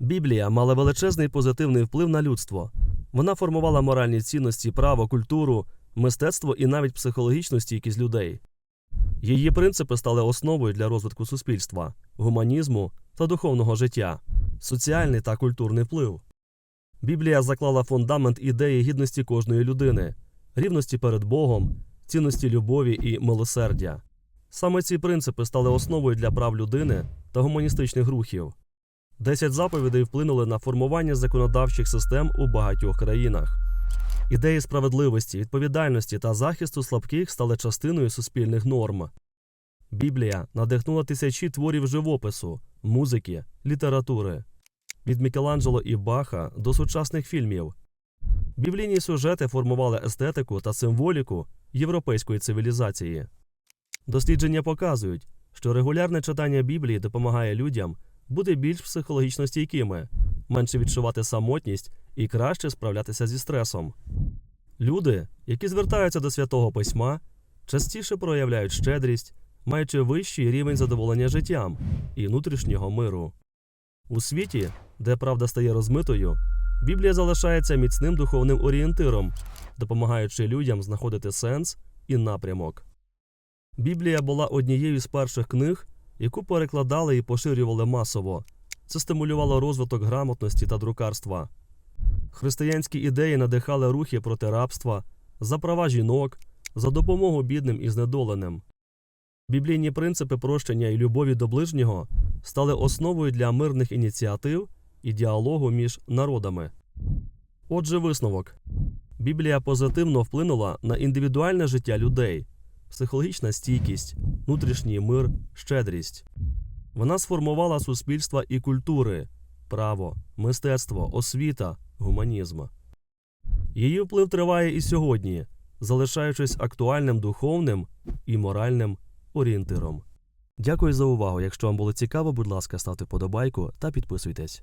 Біблія мала величезний позитивний вплив на людство. Вона формувала моральні цінності, право, культуру, мистецтво і навіть психологічну стійкість людей. Її принципи стали основою для розвитку суспільства, гуманізму та духовного життя, соціальний та культурний вплив. Біблія заклала фундамент ідеї гідності кожної людини, рівності перед Богом, цінності любові і милосердя. Саме ці принципи стали основою для прав людини та гуманістичних рухів. Десять заповідей вплинули на формування законодавчих систем у багатьох країнах. Ідеї справедливості, відповідальності та захисту слабких стали частиною суспільних норм. Біблія надихнула тисячі творів живопису, музики, літератури від Мікеланджело і Баха до сучасних фільмів. Біблійні сюжети формували естетику та символіку європейської цивілізації. Дослідження показують, що регулярне читання Біблії допомагає людям бути більш психологічно стійкими, менше відчувати самотність і краще справлятися зі стресом. Люди, які звертаються до святого письма, частіше проявляють щедрість, маючи вищий рівень задоволення життям і внутрішнього миру. У світі, де правда стає розмитою, Біблія залишається міцним духовним орієнтиром, допомагаючи людям знаходити сенс і напрямок. Біблія була однією з перших книг, яку перекладали і поширювали масово. Це стимулювало розвиток грамотності та друкарства. Християнські ідеї надихали рухи проти рабства, за права жінок, за допомогу бідним і знедоленим. Біблійні принципи прощення і любові до ближнього стали основою для мирних ініціатив і діалогу між народами. Отже, висновок Біблія позитивно вплинула на індивідуальне життя людей, психологічна стійкість, внутрішній мир, щедрість. Вона сформувала суспільства і культури, право, мистецтво, освіта, гуманізм. Її вплив триває і сьогодні, залишаючись актуальним духовним і моральним орієнтиром. Дякую за увагу. Якщо вам було цікаво, будь ласка, ставте вподобайку та підписуйтесь.